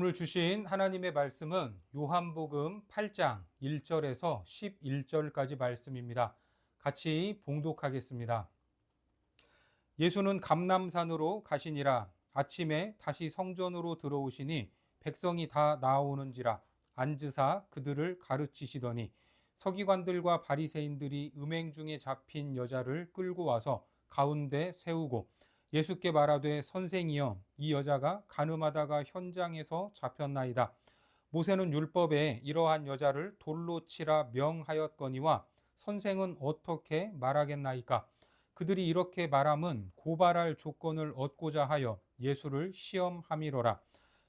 오늘 주신 하나님의 말씀은 요한복음 8장 1절에서 11절까지 말씀입니다. 같이 봉독하겠습니다. 예수는 감남산으로 가시니라 아침에 다시 성전으로 들어오시니 백성이 다 나오는지라 앉으사 그들을 가르치시더니 서기관들과 바리새인들이 음행 중에 잡힌 여자를 끌고 와서 가운데 세우고 예수께 말하되 선생이여 이 여자가 가늠하다가 현장에서 잡혔나이다. 모세는 율법에 이러한 여자를 돌로 치라 명하였거니와 선생은 어떻게 말하겠나이까? 그들이 이렇게 말함은 고발할 조건을 얻고자 하여 예수를 시험함이로라.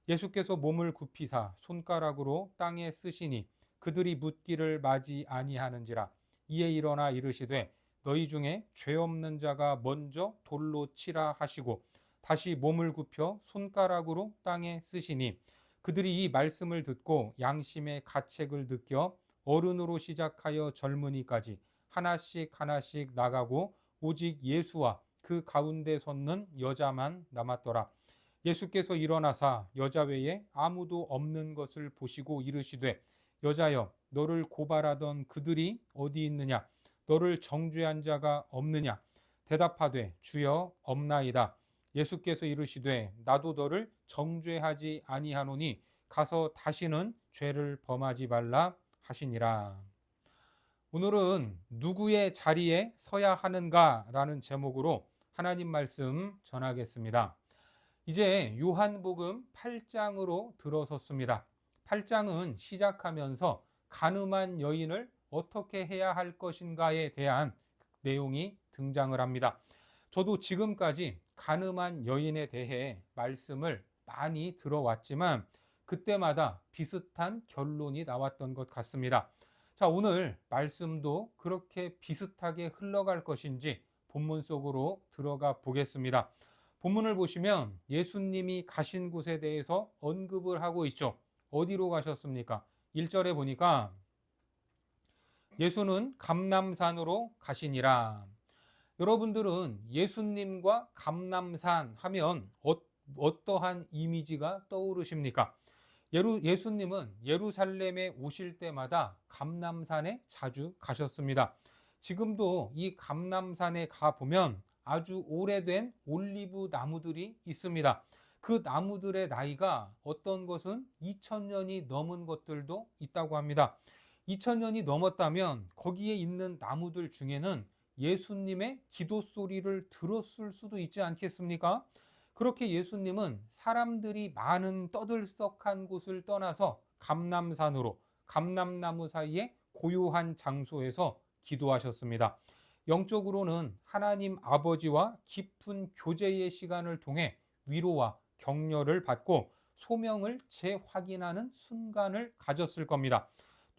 예수께서 몸을 굽히사 손가락으로 땅에 쓰시니 그들이 묻기를 맞이 아니하는지라. 이에 일어나 이르시되 너희 중에 죄 없는 자가 먼저 돌로 치라 하시고 다시 몸을 굽혀 손가락으로 땅에 쓰시니 그들이 이 말씀을 듣고 양심의 가책을 느껴 어른으로 시작하여 젊은이까지 하나씩 하나씩 나가고 오직 예수와 그 가운데 섰는 여자만 남았더라. 예수께서 일어나사 여자 외에 아무도 없는 것을 보시고 이르시되 여자여 너를 고발하던 그들이 어디 있느냐 너를 정죄한 자가 없느냐 대답하되 주여 없나이다 예수께서 이르시되 나도 너를 정죄하지 아니하노니 가서 다시는 죄를 범하지 말라 하시니라 오늘은 누구의 자리에 서야 하는가라는 제목으로 하나님 말씀 전하겠습니다. 이제 요한복음 8장으로 들어섰습니다. 8장은 시작하면서 가늠한 여인을 어떻게 해야 할 것인가에 대한 내용이 등장을 합니다. 저도 지금까지 가늠한 여인에 대해 말씀을 많이 들어왔지만 그때마다 비슷한 결론이 나왔던 것 같습니다. 자, 오늘 말씀도 그렇게 비슷하게 흘러갈 것인지 본문 속으로 들어가 보겠습니다. 본문을 보시면 예수님이 가신 곳에 대해서 언급을 하고 있죠. 어디로 가셨습니까? 1절에 보니까 예수는 감남산으로 가시니라. 여러분들은 예수님과 감남산 하면 어, 떠한 이미지가 떠오르십니까? 예루, 예수님은 예루살렘에 오실 때마다 감남산에 자주 가셨습니다. 지금도 이 감남산에 가 보면 아주 오래된 올리브 나무들이 있습니다. 그 나무들의 나이가 어떤 것은 2000년이 넘은 것들도 있다고 합니다. 2000년이 넘었다면 거기에 있는 나무들 중에는 예수님의 기도 소리를 들었을 수도 있지 않겠습니까? 그렇게 예수님은 사람들이 많은 떠들썩한 곳을 떠나서 감남산으로 감남나무 사이에 고요한 장소에서 기도하셨습니다. 영적으로는 하나님 아버지와 깊은 교제의 시간을 통해 위로와 격려를 받고 소명을 재확인하는 순간을 가졌을 겁니다.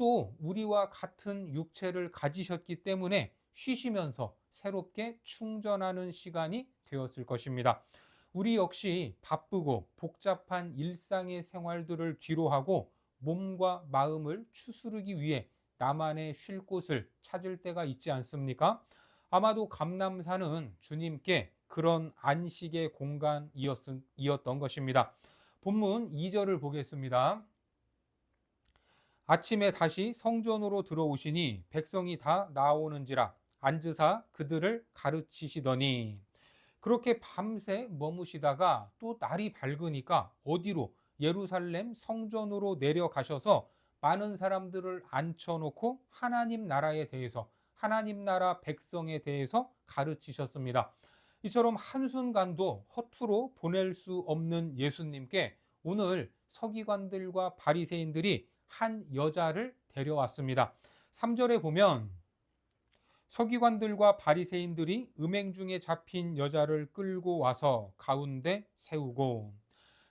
또 우리와 같은 육체를 가지셨기 때문에 쉬시면서 새롭게 충전하는 시간이 되었을 것입니다. 우리 역시 바쁘고 복잡한 일상의 생활들을 뒤로하고 몸과 마음을 추스르기 위해 나만의 쉴 곳을 찾을 때가 있지 않습니까? 아마도 감남산은 주님께 그런 안식의 공간이었던 것입니다. 본문 2절을 보겠습니다. 아침에 다시 성전으로 들어오시니 백성이 다 나오는지라 앉으사 그들을 가르치시더니 그렇게 밤새 머무시다가 또 날이 밝으니까 어디로 예루살렘 성전으로 내려가셔서 많은 사람들을 앉혀놓고 하나님 나라에 대해서 하나님 나라 백성에 대해서 가르치셨습니다. 이처럼 한순간도 허투루 보낼 수 없는 예수님께 오늘 서기관들과 바리새인들이 한 여자를 데려왔습니다. 3절에 보면 서기관들과 바리새인들이 음행 중에 잡힌 여자를 끌고 와서 가운데 세우고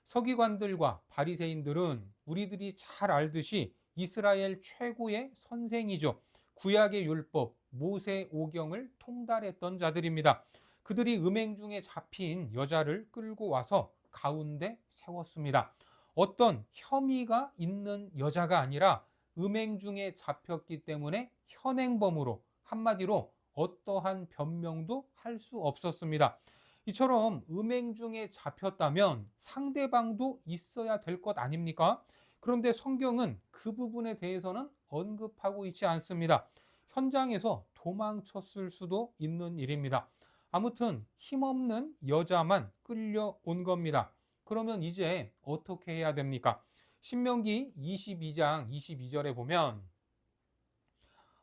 서기관들과 바리새인들은 우리들이 잘 알듯이 이스라엘 최고의 선생이죠. 구약의 율법 모세 오경을 통달했던 자들입니다. 그들이 음행 중에 잡힌 여자를 끌고 와서 가운데 세웠습니다. 어떤 혐의가 있는 여자가 아니라 음행 중에 잡혔기 때문에 현행범으로 한마디로 어떠한 변명도 할 수 없었습니다. 이처럼 음행 중에 잡혔다면 상대방도 있어야 될 것 아닙니까? 그런데 성경은 그 부분에 대해서는 언급하고 있지 않습니다. 현장에서 도망쳤을 수도 있는 일입니다. 아무튼 힘없는 여자만 끌려온 겁니다. 그러면 이제 어떻게 해야 됩니까? 신명기 22장 22절에 보면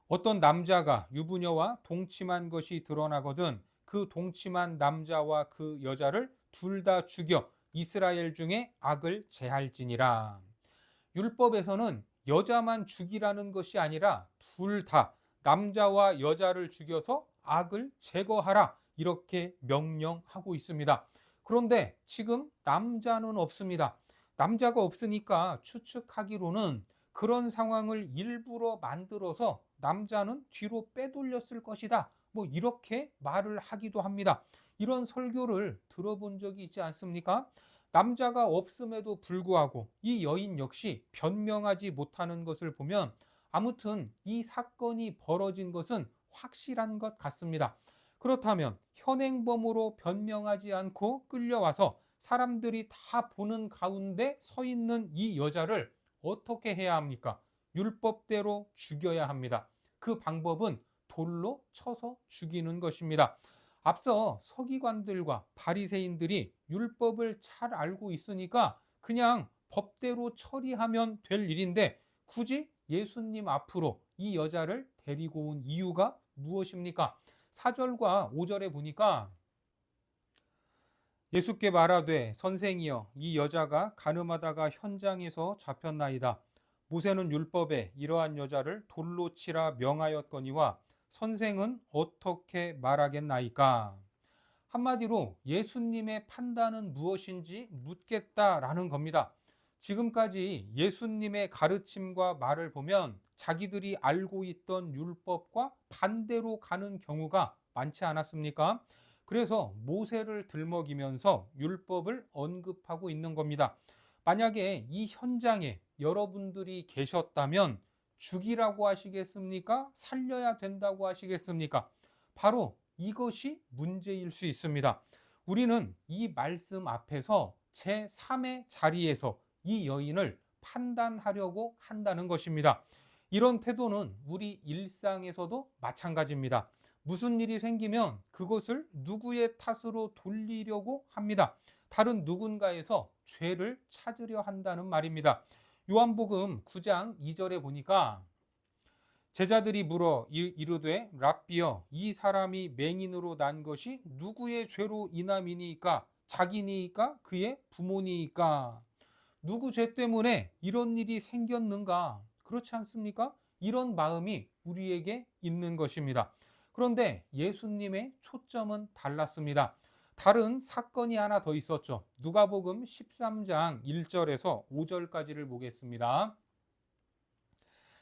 어떤 남자가 유부녀와 동침한 것이 드러나거든 그 동침한 남자와 그 여자를 둘 다 죽여 이스라엘 중에 악을 제할지니라. 율법에서는 여자만 죽이라는 것이 아니라 둘 다 남자와 여자를 죽여서 악을 제거하라 이렇게 명령하고 있습니다. 그런데 지금 남자는 없습니다. 남자가 없으니까 추측하기로는 그런 상황을 일부러 만들어서 남자는 뒤로 빼돌렸을 것이다. 뭐 이렇게 말을 하기도 합니다. 이런 설교를 들어본 적이 있지 않습니까? 남자가 없음에도 불구하고 이 여인 역시 변명하지 못하는 것을 보면 아무튼 이 사건이 벌어진 것은 확실한 것 같습니다. 그렇다면 현행범으로 변명하지 않고 끌려와서 사람들이 다 보는 가운데 서 있는 이 여자를 어떻게 해야 합니까? 율법대로 죽여야 합니다. 그 방법은 돌로 쳐서 죽이는 것입니다. 앞서 서기관들과 바리새인들이 율법을 잘 알고 있으니까 그냥 법대로 처리하면 될 일인데 굳이 예수님 앞으로 이 여자를 데리고 온 이유가 무엇입니까? 4절과 5절에 보니까 예수께 말하되 선생이여 이 여자가 가늠하다가 현장에서 잡혔나이다. 모세는 율법에 이러한 여자를 돌로 치라 명하였거니와 선생은 어떻게 말하겠나이까? 한마디로 예수님의 판단은 무엇인지 묻겠다라는 겁니다. 지금까지 예수님의 가르침과 말을 보면 자기들이 알고 있던 율법과 반대로 가는 경우가 많지 않았습니까? 그래서 모세를 들먹이면서 율법을 언급하고 있는 겁니다. 만약에 이 현장에 여러분들이 계셨다면 죽이라고 하시겠습니까? 살려야 된다고 하시겠습니까? 바로 이것이 문제일 수 있습니다. 우리는 이 말씀 앞에서 제3의 자리에서 이 여인을 판단하려고 한다는 것입니다. 이런 태도는 우리 일상에서도 마찬가지입니다. 무슨 일이 생기면 그것을 누구의 탓으로 돌리려고 합니다. 다른 누군가에서 죄를 찾으려 한다는 말입니다. 요한복음 9장 2절에 보니까 제자들이 물어 이르되 랍비여 이 사람이 맹인으로 난 것이 누구의 죄로 인함이니까 자기니까 그의 부모니까 누구 죄 때문에 이런 일이 생겼는가 그렇지 않습니까? 이런 마음이 우리에게 있는 것입니다. 그런데 예수님의 초점은 달랐습니다. 다른 사건이 하나 더 있었죠. 누가복음 13장 1절에서 5절까지를 보겠습니다.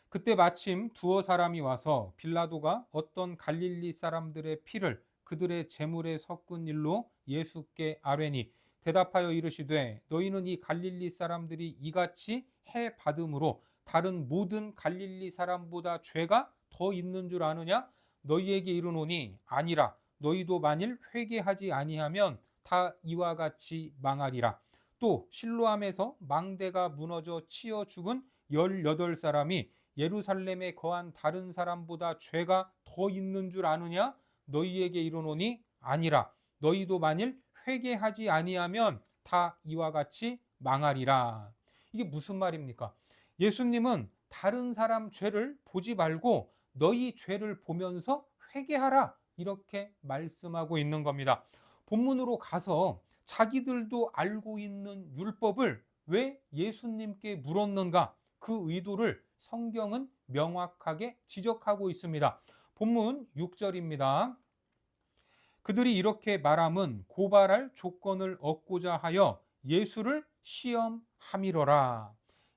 그때 마침 두어 사람이 와서 빌라도가 어떤 갈릴리 사람들의 피를 그들의 재물에 섞은 일로 예수께 아뢰니 대답하여 이르시되 너희는 이 갈릴리 사람들이 이같이 해 받음으로 다른 모든 갈릴리 사람보다 죄가 더 있는 줄 아느냐 너희에게 이르노니 아니라 너희도 만일 회개하지 아니하면 다 이와 같이 망하리라. 또 실로암에서 망대가 무너져 치어 죽은 열여덟 사람이 예루살렘에 거한 다른 사람보다 죄가 더 있는 줄 아느냐? 너희에게 이르노니 아니라 너희도 만일 회개하지 아니하면 다 이와 같이 망하리라. 이게 무슨 말입니까? 예수님은 다른 사람 죄를 보지 말고 너희 죄를 보면서 회개하라. 이렇게 말씀하고 있는 겁니다. 본문으로 가서 자기들도 알고 있는 율법을 왜 예수님께 물었는가? 그 의도를 성경은 명확하게 지적하고 있습니다. 본문 6절입니다. 그들이 이렇게 말함은 고발할 조건을 얻고자 하여 예수를 시험함이로라.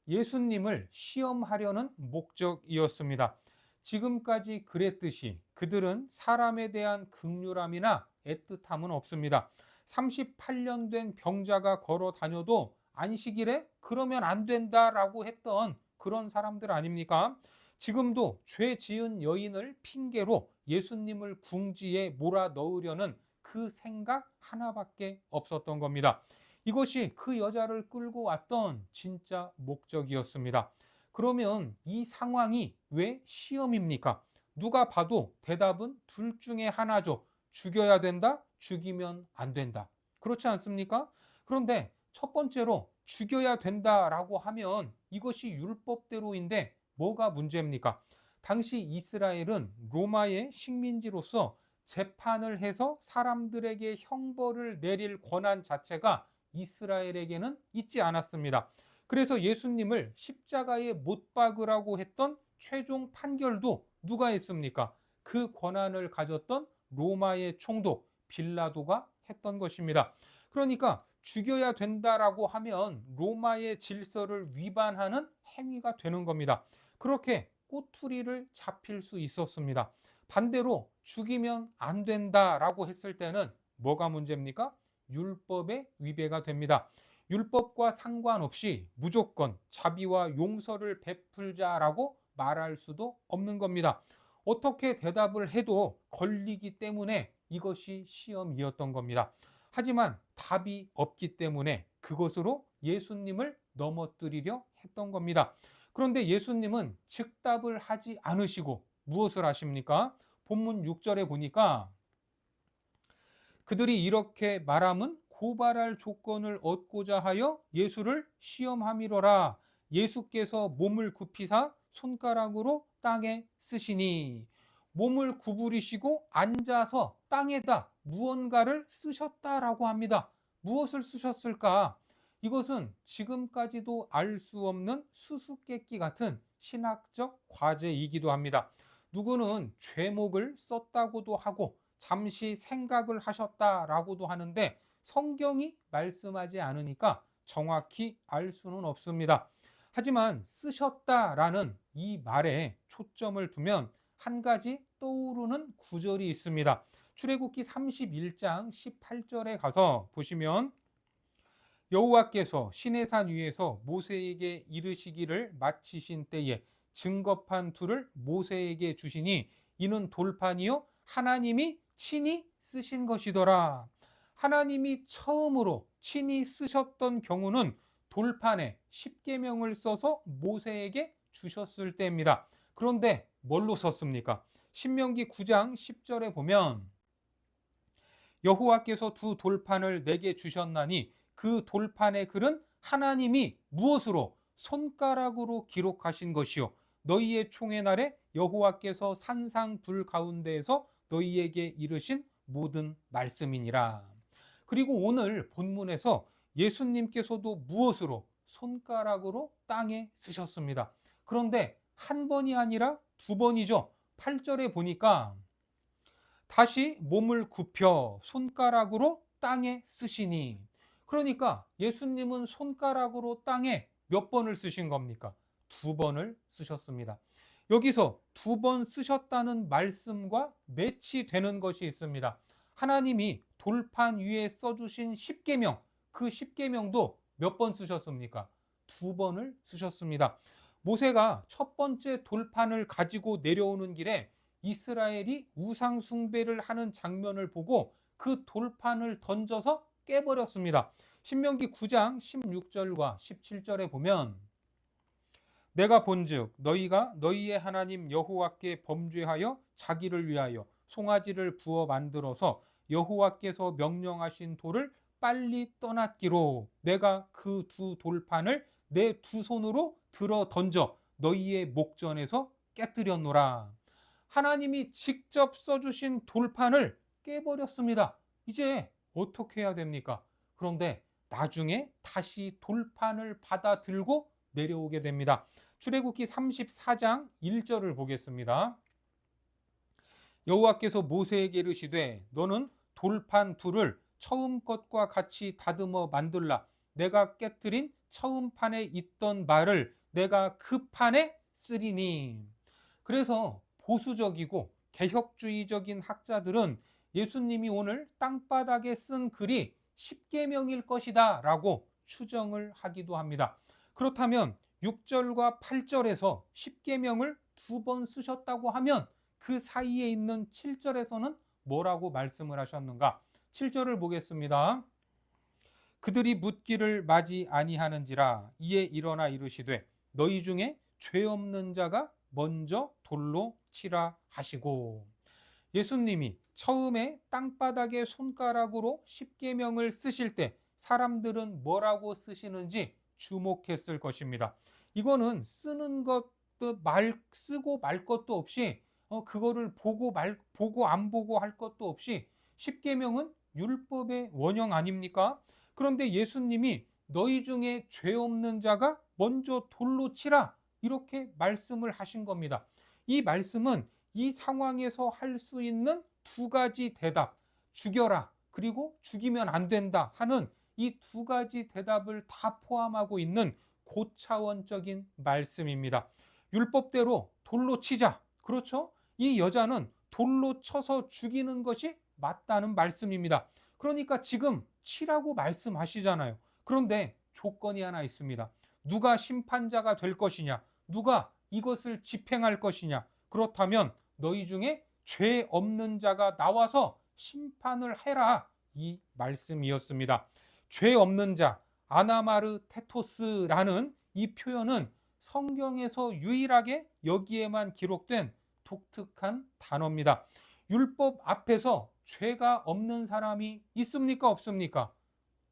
예수님을 시험하려는 목적이었습니다. 지금까지 그랬듯이 그들은 사람에 대한 극률함이나 애틋함은 없습니다. 38년 된 병자가 걸어 다녀도 안식일에 그러면 안 된다라고 했던 그런 사람들 아닙니까? 지금도 죄 지은 여인을 핑계로 예수님을 궁지에 몰아 넣으려는 그 생각 하나밖에 없었던 겁니다. 이것이 그 여자를 끌고 왔던 진짜 목적이었습니다. 그러면 이 상황이 왜 시험입니까? 누가 봐도 대답은 둘 중에 하나죠. 죽여야 된다, 죽이면 안 된다. 그렇지 않습니까? 그런데 첫 번째로 죽여야 된다라고 하면 이것이 율법대로인데 뭐가 문제입니까? 당시 이스라엘은 로마의 식민지로서 재판을 해서 사람들에게 형벌을 내릴 권한 자체가 이스라엘에게는 있지 않았습니다. 그래서 예수님을 십자가에 못 박으라고 했던 최종 판결도 누가 했습니까? 그 권한을 가졌던 로마의 총독 빌라도가 했던 것입니다. 그러니까 죽여야 된다라고 하면 로마의 질서를 위반하는 행위가 되는 겁니다. 그렇게 꼬투리를 잡힐 수 있었습니다. 반대로 죽이면 안 된다라고 했을 때는 뭐가 문제입니까? 율법의 위배가 됩니다. 율법과 상관없이 무조건 자비와 용서를 베풀자라고 말할 수도 없는 겁니다. 어떻게 대답을 해도 걸리기 때문에 이것이 시험이었던 겁니다. 하지만 답이 없기 때문에 그것으로 예수님을 넘어뜨리려 했던 겁니다. 그런데 예수님은 즉답을 하지 않으시고 무엇을 하십니까? 본문 6절에 보니까 그들이 이렇게 말함은 고발할 조건을 얻고자 하여 예수를 시험함이로라. 예수께서 몸을 굽히사 손가락으로 땅에 쓰시니 몸을 구부리시고 앉아서 땅에다 무언가를 쓰셨다라고 합니다. 무엇을 쓰셨을까? 이것은 지금까지도 알 수 없는 수수께끼 같은 신학적 과제이기도 합니다. 누구는 죄목을 썼다고도 하고 잠시 생각을 하셨다라고도 하는데 성경이 말씀하지 않으니까 정확히 알 수는 없습니다. 하지만 쓰셨다라는 이 말에 초점을 두면 한 가지 떠오르는 구절이 있습니다. 출애굽기 31장 18절에 가서 보시면 여호와께서 시내산 위에서 모세에게 이르시기를 마치신 때에 증거판 둘을 모세에게 주시니 이는 돌판이요 하나님이 친히 쓰신 것이더라. 하나님이 처음으로 친히 쓰셨던 경우는 돌판에 십계명을 써서 모세에게 주셨을 때입니다. 그런데 뭘로 썼습니까? 신명기 9장 10절에 보면 여호와께서 두 돌판을 내게 주셨나니 그 돌판의 글은 하나님이 무엇으로 손가락으로 기록하신 것이요 너희의 총의 날에 여호와께서 산상 불 가운데에서 너희에게 이르신 모든 말씀이니라. 그리고 오늘 본문에서 예수님께서도 무엇으로 손가락으로 땅에 쓰셨습니다. 그런데 한 번이 아니라 두 번이죠. 8절에 보니까 다시 몸을 굽혀 손가락으로 땅에 쓰시니 그러니까 예수님은 손가락으로 땅에 몇 번을 쓰신 겁니까? 두 번을 쓰셨습니다. 여기서 두 번 쓰셨다는 말씀과 매치되는 것이 있습니다. 하나님이 돌판 위에 써주신 십계명, 그 십계명도 몇 번 쓰셨습니까? 두 번을 쓰셨습니다. 모세가 첫 번째 돌판을 가지고 내려오는 길에 이스라엘이 우상 숭배를 하는 장면을 보고 그 돌판을 던져서 깨버렸습니다. 신명기 9장 16절과 17절에 보면 내가 본즉 너희가 너희의 하나님 여호와께 범죄하여 자기를 위하여 송아지를 부어 만들어서 여호와께서 명령하신 돌을 빨리 떠났기로 내가 그 두 돌판을 내 두 손으로 들어 던져 너희의 목전에서 깨뜨렸노라. 하나님이 직접 써주신 돌판을 깨버렸습니다. 이제 어떻게 해야 됩니까? 그런데 나중에 다시 돌판을 받아 들고 내려오게 됩니다. 출애굽기 34장 1절을 보겠습니다. 여호와께서 모세에게 이르시되 너는 돌판 둘을 처음 것과 같이 다듬어 만들라. 내가 깨뜨린 처음 판에 있던 말을 내가 그 판에 쓰리니. 그래서 보수적이고 개혁주의적인 학자들은 예수님이 오늘 땅바닥에 쓴 글이 십계명일 것이다 라고 추정을 하기도 합니다. 그렇다면 6절과 8절에서 십계명을 두 번 쓰셨다고 하면 그 사이에 있는 7절에서는 뭐라고 말씀을 하셨는가? 7절을 보겠습니다. 그들이 묻기를 맞이 아니하는지라 이에 일어나 이르시되 너희 중에 죄 없는 자가 먼저 돌로 치라 하시고 예수님이 처음에 땅바닥에 손가락으로 십계명을 쓰실 때 사람들은 뭐라고 쓰시는지 주목했을 것입니다. 이거는 쓰는 것도 말 쓰고 말 것도 없이 어, 그거를 보고 말 보고 안 보고 할 것도 없이 십계명은 율법의 원형 아닙니까? 그런데 예수님이 너희 중에 죄 없는 자가 먼저 돌로 치라 이렇게 말씀을 하신 겁니다. 이 말씀은 이 상황에서 할 수 있는 두 가지 대답, 죽여라 그리고 죽이면 안 된다 하는 이 두 가지 대답을 다 포함하고 있는 고차원적인 말씀입니다. 율법대로 돌로 치자. 그렇죠? 이 여자는 돌로 쳐서 죽이는 것이 맞다는 말씀입니다. 그러니까 지금 치라고 말씀하시잖아요. 그런데 조건이 하나 있습니다. 누가 심판자가 될 것이냐? 누가 이것을 집행할 것이냐? 그렇다면 너희 중에 죄 없는 자가 나와서 심판을 해라. 이 말씀이었습니다. 죄 없는 자, 아나마르 테토스라는 이 표현은 성경에서 유일하게 여기에만 기록된 독특한 단어입니다. 율법 앞에서 죄가 없는 사람이 있습니까? 없습니까?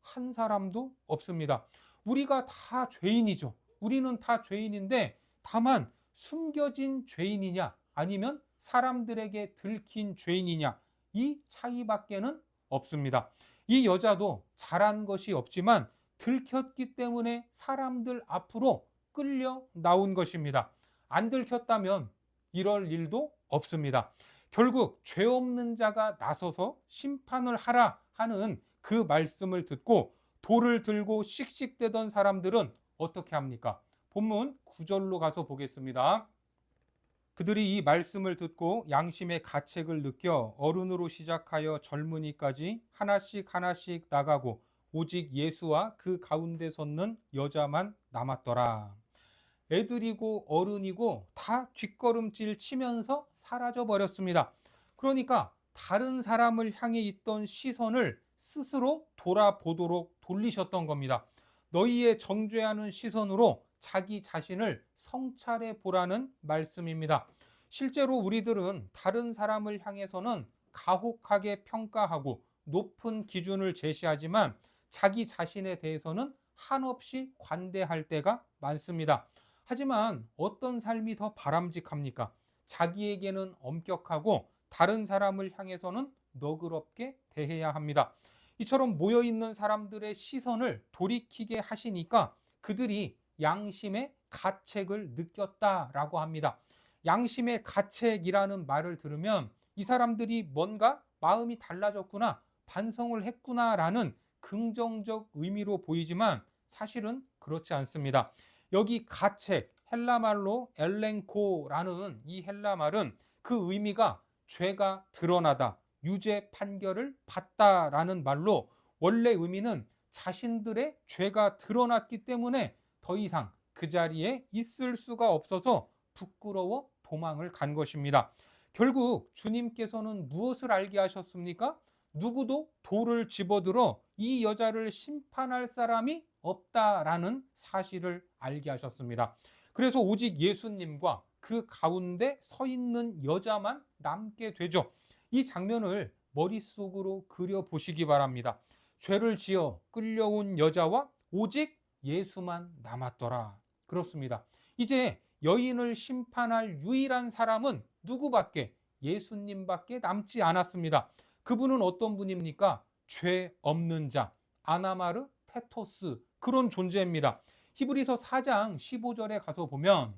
한 사람도 없습니다. 우리가 다 죄인이죠. 우리는 다 죄인인데 다만 숨겨진 죄인이냐 아니면 사람들에게 들킨 죄인이냐 이 차이밖에는 없습니다. 이 여자도 잘한 것이 없지만 들켰기 때문에 사람들 앞으로 끌려 나온 것입니다. 안 들켰다면 이럴 일도 없습니다. 결국 죄 없는 자가 나서서 심판을 하라 하는 그 말씀을 듣고 돌을 들고 씩씩대던 사람들은 어떻게 합니까? 본문 9절로 가서 보겠습니다. 그들이 이 말씀을 듣고 양심의 가책을 느껴 어른으로 시작하여 젊은이까지 하나씩 하나씩 나가고 오직 예수와 그 가운데 섰는 여자만 남았더라. 애들이고 어른이고 다 뒷걸음질 치면서 사라져 버렸습니다. 그러니까 다른 사람을 향해 있던 시선을 스스로 돌아보도록 돌리셨던 겁니다. 너희의 정죄하는 시선으로 자기 자신을 성찰해 보라는 말씀입니다. 실제로 우리들은 다른 사람을 향해서는 가혹하게 평가하고 높은 기준을 제시하지만 자기 자신에 대해서는 한없이 관대할 때가 많습니다. 하지만 어떤 삶이 더 바람직합니까? 자기에게는 엄격하고 다른 사람을 향해서는 너그럽게 대해야 합니다. 이처럼 모여 있는 사람들의 시선을 돌이키게 하시니까 그들이 양심의 가책을 느꼈다라고 합니다. 양심의 가책이라는 말을 들으면 이 사람들이 뭔가 마음이 달라졌구나, 반성을 했구나라는 긍정적 의미로 보이지만 사실은 그렇지 않습니다. 여기 가책, 헬라말로 엘렌코라는 이 헬라말은 그 의미가 죄가 드러나다, 유죄 판결을 받다라는 말로 원래 의미는 자신들의 죄가 드러났기 때문에 더 이상 그 자리에 있을 수가 없어서 부끄러워 도망을 간 것입니다. 결국 주님께서는 무엇을 알게 하셨습니까? 누구도 돌을 집어들어 이 여자를 심판할 사람이 없다라는 사실을 알게 하셨습니다. 그래서 오직 예수님과 그 가운데 서 있는 여자만 남게 되죠. 이 장면을 머릿속으로 그려 보시기 바랍니다. 죄를 지어 끌려온 여자와 오직 예수만 남았더라. 그렇습니다. 이제 여인을 심판할 유일한 사람은 누구밖에 예수님밖에 남지 않았습니다. 그분은 어떤 분입니까? 죄 없는 자, 아나마르 테토스 그런 존재입니다. 히브리서 4장 15절에 가서 보면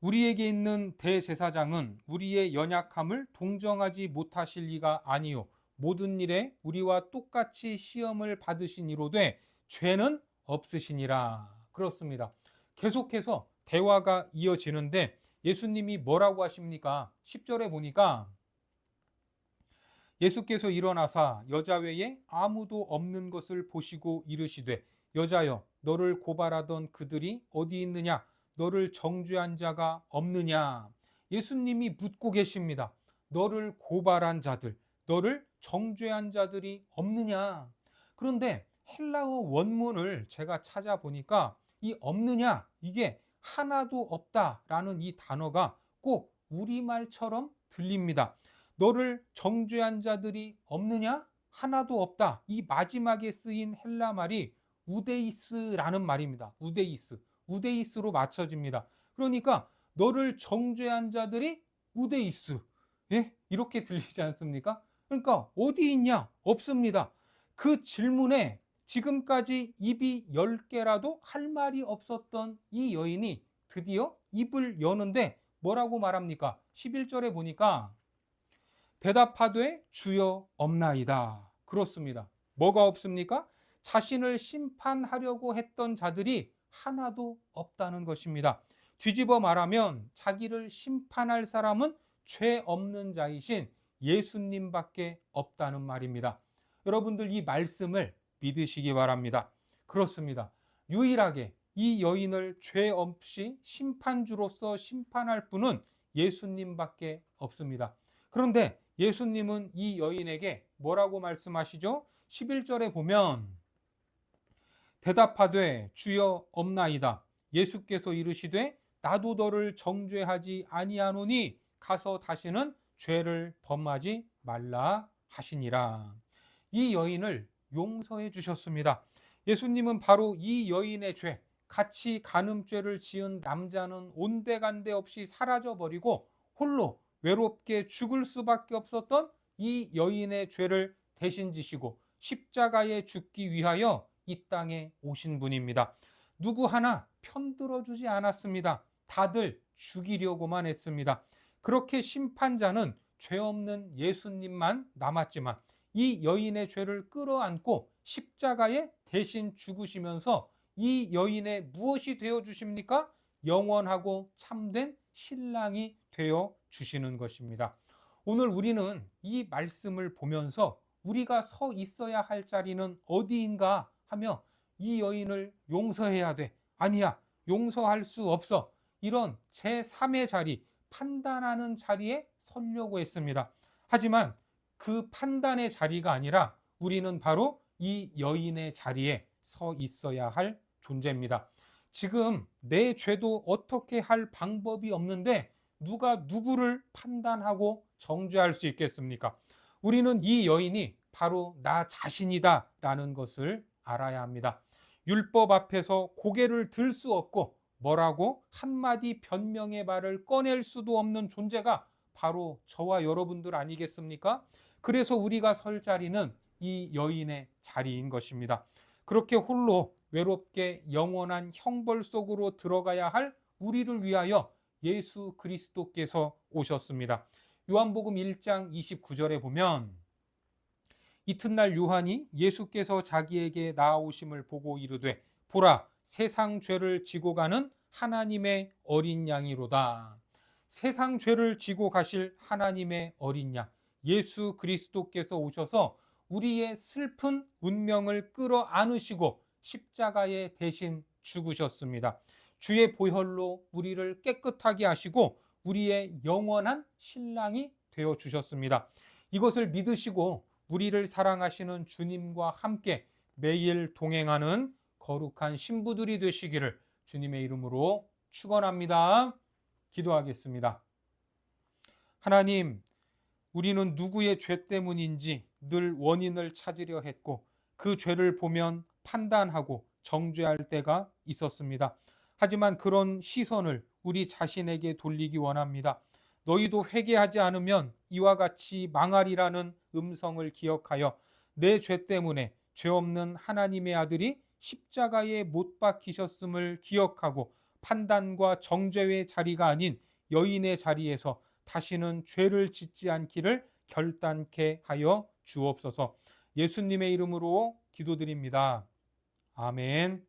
우리에게 있는 대제사장은 우리의 연약함을 동정하지 못하실 리가 아니요 모든 일에 우리와 똑같이 시험을 받으신 이로되 죄는 없으시니라 그렇습니다. 계속해서 대화가 이어지는데 예수님이 뭐라고 하십니까? 10절에 보니까 예수께서 일어나사 여자 외에 아무도 없는 것을 보시고 이르시되 여자여 너를 고발하던 그들이 어디 있느냐 너를 정죄한 자가 없느냐 예수님이 묻고 계십니다. 너를 고발한 자들, 너를 정죄한 자들이 없느냐? 그런데 헬라어 원문을 제가 찾아보니까 이 없느냐 이게 하나도 없다라는 이 단어가 꼭 우리말처럼 들립니다. 너를 정죄한 자들이 없느냐? 하나도 없다. 이 마지막에 쓰인 헬라 말이 우데이스라는 말입니다. 우데이스. 우데이스로 맞춰집니다. 그러니까 너를 정죄한 자들이 우데이스. 예? 이렇게 들리지 않습니까? 그러니까 어디 있냐? 없습니다. 그 질문에 지금까지 입이 10개라도 할 말이 없었던 이 여인이 드디어 입을 여는데 뭐라고 말합니까? 11절에 보니까 대답하되 주여 없나이다. 그렇습니다. 뭐가 없습니까? 자신을 심판하려고 했던 자들이 하나도 없다는 것입니다. 뒤집어 말하면 자기를 심판할 사람은 죄 없는 자이신 예수님밖에 없다는 말입니다. 여러분들 이 말씀을 믿으시기 바랍니다. 그렇습니다. 유일하게 이 여인을 죄 없이 심판주로서 심판할 분은 예수님밖에 없습니다. 그런데 예수님은 이 여인에게 뭐라고 말씀하시죠? 11절에 보면 대답하되 주여 없나이다. 예수께서 이르시되 나도 너를 정죄하지 아니하노니 가서 다시는 죄를 범하지 말라 하시니라. 이 여인을 용서해 주셨습니다. 예수님은 바로 이 여인의 죄, 같이 간음죄를 지은 남자는 온데간데 없이 사라져 버리고 홀로 외롭게 죽을 수밖에 없었던 이 여인의 죄를 대신 지시고 십자가에 죽기 위하여 이 땅에 오신 분입니다. 누구 하나 편들어 주지 않았습니다. 다들 죽이려고만 했습니다. 그렇게 심판자는 죄 없는 예수님만 남았지만 이 여인의 죄를 끌어안고 십자가에 대신 죽으시면서 이 여인의 무엇이 되어 주십니까? 영원하고 참된 신랑이 되어 주시는 것입니다. 오늘 우리는 이 말씀을 보면서 우리가 서 있어야 할 자리는 어디인가 하며 이 여인을 용서해야 돼. 아니야. 용서할 수 없어. 이런 제3의 자리, 판단하는 자리에 서려고 했습니다. 하지만 그 판단의 자리가 아니라 우리는 바로 이 여인의 자리에 서 있어야 할 존재입니다. 지금 내 죄도 어떻게 할 방법이 없는데 누가 누구를 판단하고 정죄할 수 있겠습니까? 우리는 이 여인이 바로 나 자신이다 라는 것을 알아야 합니다. 율법 앞에서 고개를 들 수 없고 뭐라고 한마디 변명의 말을 꺼낼 수도 없는 존재가 바로 저와 여러분들 아니겠습니까? 그래서 우리가 설 자리는 이 여인의 자리인 것입니다. 그렇게 홀로 외롭게 영원한 형벌 속으로 들어가야 할 우리를 위하여 예수 그리스도께서 오셨습니다. 요한복음 1장 29절에 보면 이튿날 요한이 예수께서 자기에게 나아오심을 보고 이르되 보라 세상 죄를 지고 가는 하나님의 어린 양이로다. 세상 죄를 지고 가실 하나님의 어린 양 예수 그리스도께서 오셔서 우리의 슬픈 운명을 끌어안으시고 십자가에 대신 죽으셨습니다. 주의 보혈로 우리를 깨끗하게 하시고 우리의 영원한 신랑이 되어 주셨습니다. 이것을 믿으시고 우리를 사랑하시는 주님과 함께 매일 동행하는 거룩한 신부들이 되시기를 주님의 이름으로 축원합니다. 기도하겠습니다. 하나님, 우리는 누구의 죄 때문인지 늘 원인을 찾으려 했고 그 죄를 보면 판단하고 정죄할 때가 있었습니다. 하지만 그런 시선을 우리 자신에게 돌리기 원합니다. 너희도 회개하지 않으면 이와 같이 망하리라는 음성을 기억하여 내 죄 때문에 죄 없는 하나님의 아들이 십자가에 못 박히셨음을 기억하고 판단과 정죄의 자리가 아닌 여인의 자리에서 다시는 죄를 짓지 않기를 결단케 하여 주옵소서. 예수님의 이름으로 기도드립니다. 아멘.